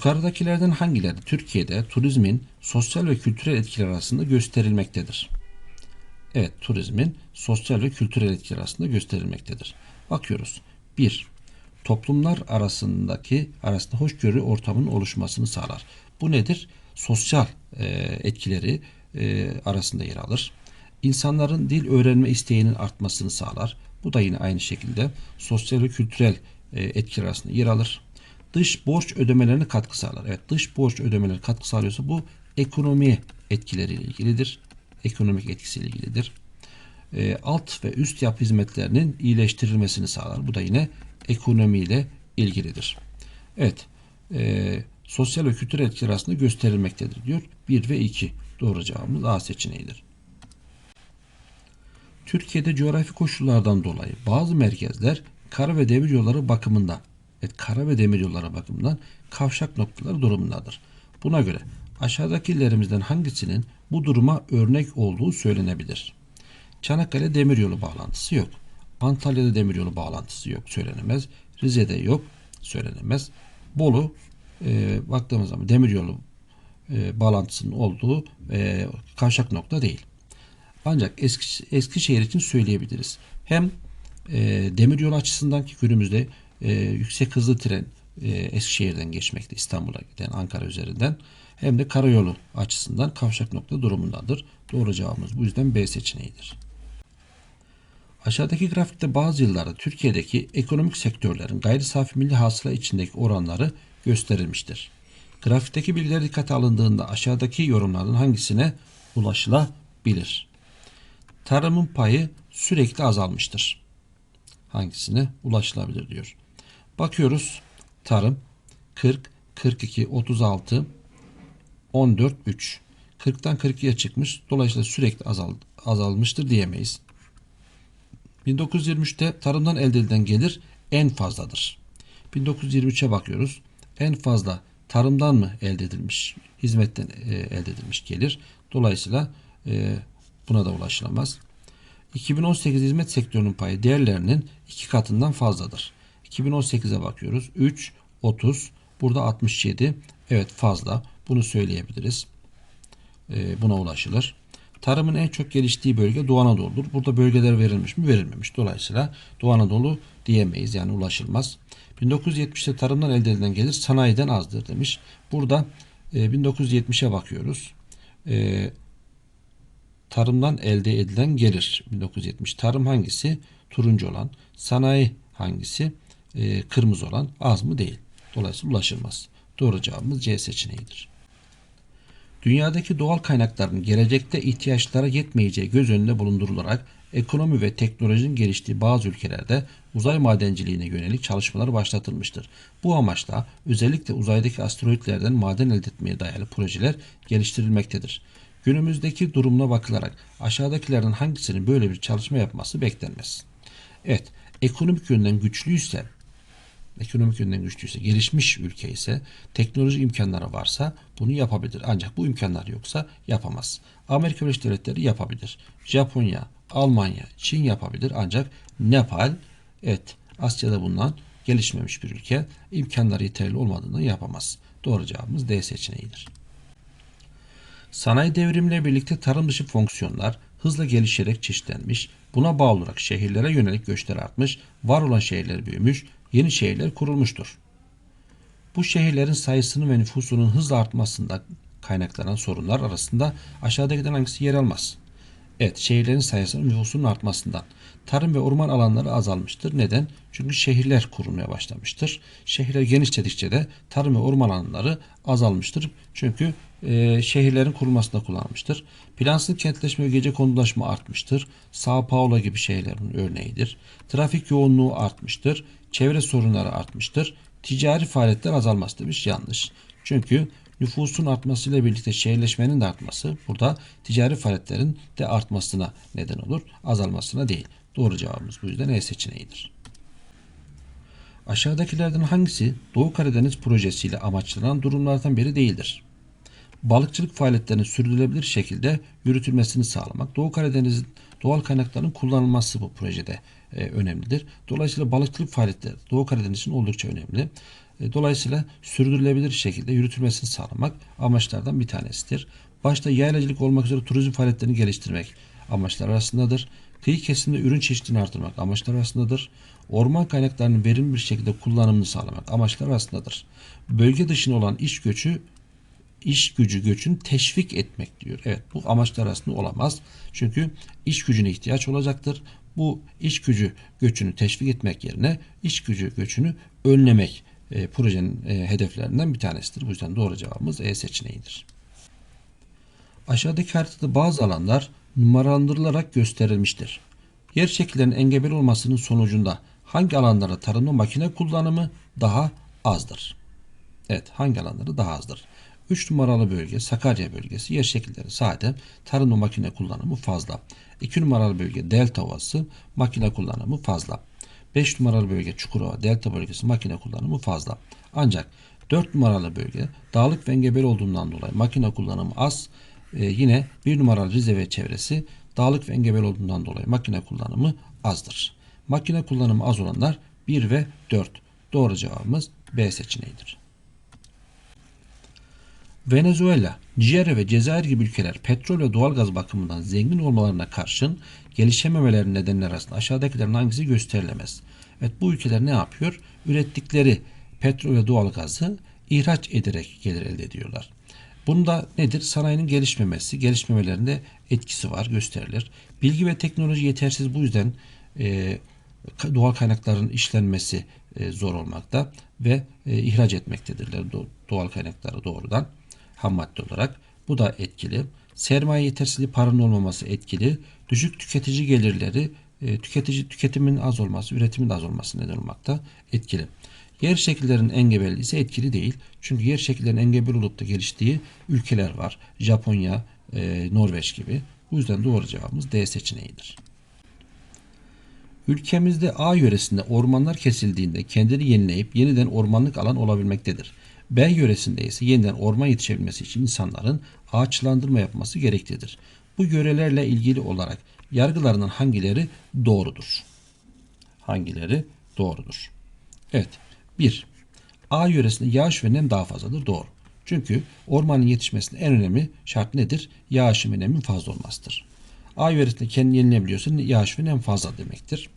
Yukarıdakilerden hangileri Türkiye'de turizmin sosyal ve kültürel etkiler arasında gösterilmektedir? Evet, turizmin sosyal ve kültürel etkiler arasında gösterilmektedir. Bakıyoruz. 1. Toplumlar arasındaki arasında hoşgörü ortamının oluşmasını sağlar. Bu nedir? Sosyal e, etkileri e, arasında yer alır. İnsanların dil öğrenme isteğinin artmasını sağlar. Bu da yine aynı şekilde sosyal ve kültürel e, etkiler arasında yer alır. Dış borç ödemelerine katkı sağlar. Evet dış borç ödemeleri katkı sağlıyorsa bu ekonomi etkileriyle ilgilidir. Ekonomik etkisiyle ilgilidir. E, alt ve üst yapı hizmetlerinin iyileştirilmesini sağlar. Bu da yine ekonomiyle ilgilidir. Evet. E, sosyal ve kültürel etkiler arasında gösterilmektedir diyor. 1 ve 2. Doğru cevabımız A seçeneğidir. Türkiye'de coğrafi koşullardan dolayı bazı merkezler kara ve demir yolları bakımından evet, kara ve demir yolları bakımından kavşak noktaları durumundadır. Buna göre aşağıdakilerimizden hangisinin bu duruma örnek olduğu söylenebilir? Çanakkale demiryolu bağlantısı yok. Antalya'da demiryolu bağlantısı yok söylenemez. Rize'de yok söylenemez. Bolu e, baktığımız zaman demiryolu e, bağlantısının olduğu e, kavşak nokta değil. Ancak Eski, Eskişehir için söyleyebiliriz. Hem e, demiryolu açısından ki günümüzde e, yüksek hızlı tren e, Eskişehir'den geçmekte İstanbul'a giden Ankara üzerinden hem de karayolu açısından kavşak nokta durumundadır. Doğru cevabımız bu yüzden B seçeneğidir. Aşağıdaki grafikte bazı yıllarda Türkiye'deki ekonomik sektörlerin gayri safi milli hasıla içindeki oranları gösterilmiştir. Grafikteki bilgiler dikkate alındığında aşağıdaki yorumlardan hangisine ulaşılabilir? Tarımın payı sürekli azalmıştır. Hangisine ulaşılabilir diyor. Bakıyoruz. Tarım 40, 42, 36, 14, 3. 40'tan 42'ye çıkmış. Dolayısıyla sürekli azal, azalmıştır diyemeyiz. 1923'te tarımdan elde edilen gelir en fazladır. 1923'e bakıyoruz. En fazla tarımdan mı elde edilmiş, hizmetten e, elde edilmiş gelir. Dolayısıyla e, buna da ulaşılamaz. 2018 hizmet sektörünün payı değerlerinin iki katından fazladır. 2018'e bakıyoruz. 3, 30, burada 67. Evet fazla. Bunu söyleyebiliriz. E, buna ulaşılır. Tarımın en çok geliştiği bölge Doğu Anadolu'dur. Burada bölgeler verilmiş mi? Verilmemiş. Dolayısıyla Doğu Anadolu diyemeyiz. Yani ulaşılmaz. 1970'te tarımdan elde edilen gelir sanayiden azdır demiş. Burada e, 1970'e bakıyoruz. E, tarımdan elde edilen gelir 1970. Tarım hangisi? Turuncu olan. Sanayi hangisi? E, kırmızı olan. Az mı? Değil. Dolayısıyla ulaşılmaz. Doğru cevabımız C seçeneğidir. Dünyadaki doğal kaynakların gelecekte ihtiyaçlara yetmeyeceği göz önünde bulundurularak ekonomi ve teknolojinin geliştiği bazı ülkelerde uzay madenciliğine yönelik çalışmalar başlatılmıştır. Bu amaçla özellikle uzaydaki asteroitlerden maden elde etmeye dayalı projeler geliştirilmektedir. Günümüzdeki durumuna bakılarak aşağıdakilerden hangisinin böyle bir çalışma yapması beklenmez. Evet, ekonomik yönden güçlüyse ekonomik yönden güçlüyse, gelişmiş ülke ise, teknoloji imkanları varsa bunu yapabilir. Ancak bu imkanlar yoksa yapamaz. Amerika Birleşik Devletleri yapabilir. Japonya, Almanya, Çin yapabilir. Ancak Nepal, evet Asya'da bulunan gelişmemiş bir ülke imkanları yeterli olmadığından yapamaz. Doğru cevabımız D seçeneğidir. Sanayi devrimiyle birlikte tarım dışı fonksiyonlar hızla gelişerek çeşitlenmiş, buna bağlı olarak şehirlere yönelik göçler artmış, var olan şehirler büyümüş, yeni şehirler kurulmuştur. Bu şehirlerin sayısının ve nüfusunun hızla artmasında kaynaklanan sorunlar arasında aşağıdakilerden hangisi yer almaz? Evet, şehirlerin sayısının nüfusunun artmasından. Tarım ve orman alanları azalmıştır. Neden? Çünkü şehirler kurulmaya başlamıştır. Şehirler genişledikçe de tarım ve orman alanları azalmıştır. Çünkü e, şehirlerin kurulmasında kullanılmıştır. Plansız kentleşme ve gece konulaşma artmıştır. Sao Paulo gibi şehirlerin örneğidir. Trafik yoğunluğu artmıştır. Çevre sorunları artmıştır. Ticari faaliyetler azalması demiş. Yanlış. Çünkü nüfusun artmasıyla birlikte şehirleşmenin de artması burada ticari faaliyetlerin de artmasına neden olur. Azalmasına değil. Doğru cevabımız bu yüzden E seçeneğidir. Aşağıdakilerden hangisi Doğu Karadeniz projesiyle amaçlanan durumlardan biri değildir? Balıkçılık faaliyetlerinin sürdürülebilir şekilde yürütülmesini sağlamak. Doğu Karadeniz'in doğal kaynakların kullanılması bu projede e, önemlidir. Dolayısıyla balıkçılık faaliyetleri Doğu Karadeniz için oldukça önemli. E, Dolayısıyla sürdürülebilir şekilde yürütülmesini sağlamak amaçlardan bir tanesidir. Başta yaylacılık olmak üzere turizm faaliyetlerini geliştirmek amaçlar arasındadır. Kıyı kesiminde ürün çeşitliliğini artırmak amaçlar arasındadır. Orman kaynaklarının verimli bir şekilde kullanımını sağlamak amaçlar arasındadır. Bölge dışında olan iş göçü iş gücü göçünü teşvik etmek diyor. Evet bu amaçlar arasında olamaz. Çünkü iş gücüne ihtiyaç olacaktır. Bu iş gücü göçünü teşvik etmek yerine iş gücü göçünü önlemek e, projenin e, hedeflerinden bir tanesidir. Bu yüzden doğru cevabımız E seçeneğidir. Aşağıdaki haritada bazı alanlar numaralandırılarak gösterilmiştir. Yer şekillerinin engebeli olmasının sonucunda hangi alanlarda tarımda makine kullanımı daha azdır? Evet hangi alanları daha azdır? 3 numaralı bölge Sakarya bölgesi yer şekilleri sade tarım ve makine kullanımı fazla. 2 numaralı bölge Delta Ovası makine kullanımı fazla. 5 numaralı bölge Çukurova Delta bölgesi makine kullanımı fazla. Ancak 4 numaralı bölge dağlık ve engebeli olduğundan dolayı makine kullanımı az. Ee, yine 1 numaralı Rize ve çevresi dağlık ve engebeli olduğundan dolayı makine kullanımı azdır. Makine kullanımı az olanlar 1 ve 4. Doğru cevabımız B seçeneğidir. Venezuela, Nijerya ve Cezayir gibi ülkeler petrol ve doğalgaz bakımından zengin olmalarına karşın gelişememelerinin nedenleri arasında aşağıdakilerin hangisi gösterilemez? Evet bu ülkeler ne yapıyor? Ürettikleri petrol ve doğalgazı ihraç ederek gelir elde ediyorlar. Bunda nedir? Sanayinin gelişmemesi, gelişmemelerinde etkisi var, gösterilir. Bilgi ve teknoloji yetersiz bu yüzden e, doğal kaynakların işlenmesi e, zor olmakta ve e, ihraç etmektedirler do- doğal kaynakları doğrudan ham madde olarak. Bu da etkili. Sermaye yetersizliği paranın olmaması etkili. Düşük tüketici gelirleri e, tüketici tüketimin az olması, üretimin az olması neden olmakta etkili. Yer şekillerinin engebeli ise etkili değil. Çünkü yer şekillerinin engebeli olup da geliştiği ülkeler var. Japonya, e, Norveç gibi. Bu yüzden doğru cevabımız D seçeneğidir. Ülkemizde A yöresinde ormanlar kesildiğinde kendini yenileyip yeniden ormanlık alan olabilmektedir. B yöresinde ise yeniden orman yetişebilmesi için insanların ağaçlandırma yapması gereklidir. Bu yörelerle ilgili olarak yargılarından hangileri doğrudur? Hangileri doğrudur? Evet. 1. A yöresinde yağış ve nem daha fazladır. Doğru. Çünkü ormanın yetişmesinin en önemli şart nedir? Yağışın ve nemin fazla olmasıdır. A yöresinde kendini yenilebiliyorsa yağış ve nem fazla demektir.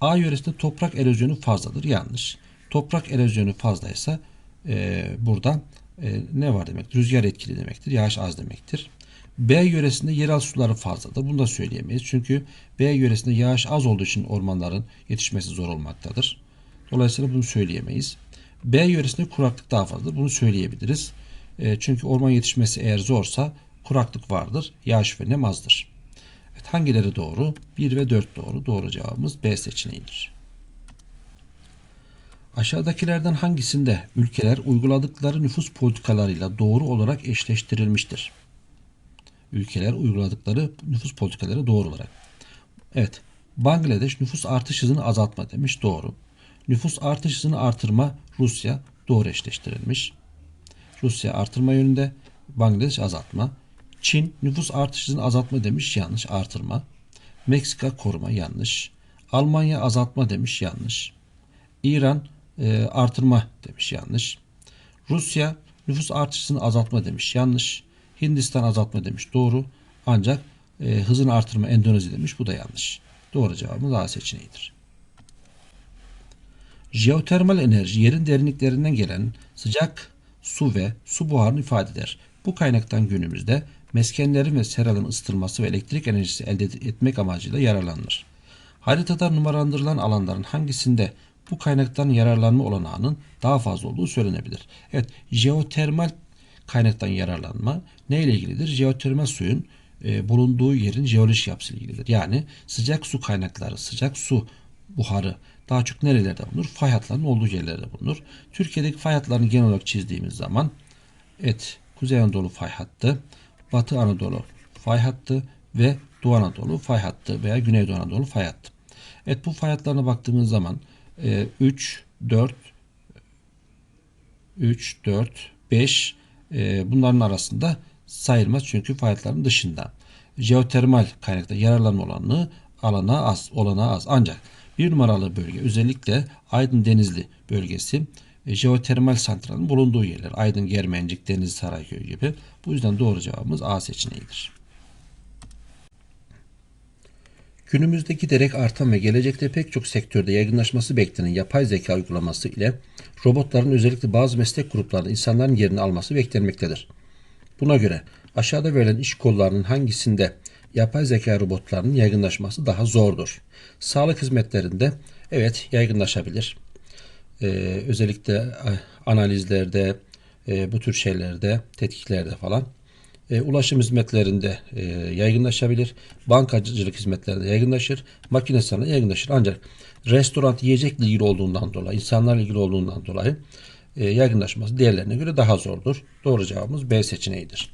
A yöresinde toprak erozyonu fazladır. Yanlış. Toprak erozyonu fazlaysa e, burada e, ne var demek? Rüzgar etkili demektir. Yağış az demektir. B yöresinde yeraltı suları fazladır. Bunu da söyleyemeyiz. Çünkü B yöresinde yağış az olduğu için ormanların yetişmesi zor olmaktadır. Dolayısıyla bunu söyleyemeyiz. B yöresinde kuraklık daha fazladır. Bunu söyleyebiliriz. E, çünkü orman yetişmesi eğer zorsa kuraklık vardır. Yağış ve nem azdır. Evet, hangileri doğru? 1 ve 4 doğru. Doğru cevabımız B seçeneğidir. Aşağıdakilerden hangisinde ülkeler uyguladıkları nüfus politikalarıyla doğru olarak eşleştirilmiştir? Ülkeler uyguladıkları nüfus politikaları doğru olarak. Evet. Bangladeş nüfus artış hızını azaltma demiş. Doğru. Nüfus artış hızını artırma Rusya doğru eşleştirilmiş. Rusya artırma yönünde, Bangladeş azaltma. Çin nüfus artış hızını azaltma demiş. Yanlış. Artırma. Meksika koruma yanlış. Almanya azaltma demiş. Yanlış. İran e, artırma demiş yanlış. Rusya nüfus artışını azaltma demiş yanlış. Hindistan azaltma demiş doğru. Ancak e, hızını artırma Endonezya demiş bu da yanlış. Doğru cevabımız A seçeneğidir. Jeotermal enerji yerin derinliklerinden gelen sıcak su ve su buharını ifade eder. Bu kaynaktan günümüzde meskenlerin ve seraların ısıtılması ve elektrik enerjisi elde etmek amacıyla yararlanılır. Haritada numaralandırılan alanların hangisinde bu kaynaktan yararlanma olanağının daha fazla olduğu söylenebilir. Evet, jeotermal kaynaktan yararlanma ne ile ilgilidir? Jeotermal suyun e, bulunduğu yerin jeolojik yapısıyla ilgilidir. Yani sıcak su kaynakları, sıcak su buharı daha çok nerelerde bulunur? Fay hatlarının olduğu yerlerde bulunur. Türkiye'deki fay hatlarını genel olarak çizdiğimiz zaman evet Kuzey Anadolu fay hattı, Batı Anadolu fay hattı ve Doğu Anadolu fay hattı veya Güneydoğu Anadolu fay hattı. Evet bu fay hatlarına baktığımız zaman 3, 4, 3, 4, 5 bunların arasında sayılmaz çünkü hatlarının dışında. Jeotermal kaynakta yararlanma olanı alana az, olana az. Ancak bir numaralı bölge özellikle Aydın Denizli bölgesi e, jeotermal santralin bulunduğu yerler. Aydın, Germencik, Denizli, Sarayköy gibi. Bu yüzden doğru cevabımız A seçeneğidir. Günümüzde giderek artan ve gelecekte pek çok sektörde yaygınlaşması beklenen yapay zeka uygulaması ile robotların özellikle bazı meslek gruplarında insanların yerini alması beklenmektedir. Buna göre aşağıda verilen iş kollarının hangisinde yapay zeka robotlarının yaygınlaşması daha zordur? Sağlık hizmetlerinde evet yaygınlaşabilir. Ee, özellikle e, analizlerde, e, bu tür şeylerde, tetkiklerde falan. E, ulaşım hizmetlerinde e, yaygınlaşabilir. Bankacılık hizmetlerinde yaygınlaşır. Makine sanayi yaygınlaşır. Ancak restoran yiyecekle ilgili olduğundan dolayı, insanlarla ilgili olduğundan dolayı e, yaygınlaşması diğerlerine göre daha zordur. Doğru cevabımız B seçeneğidir.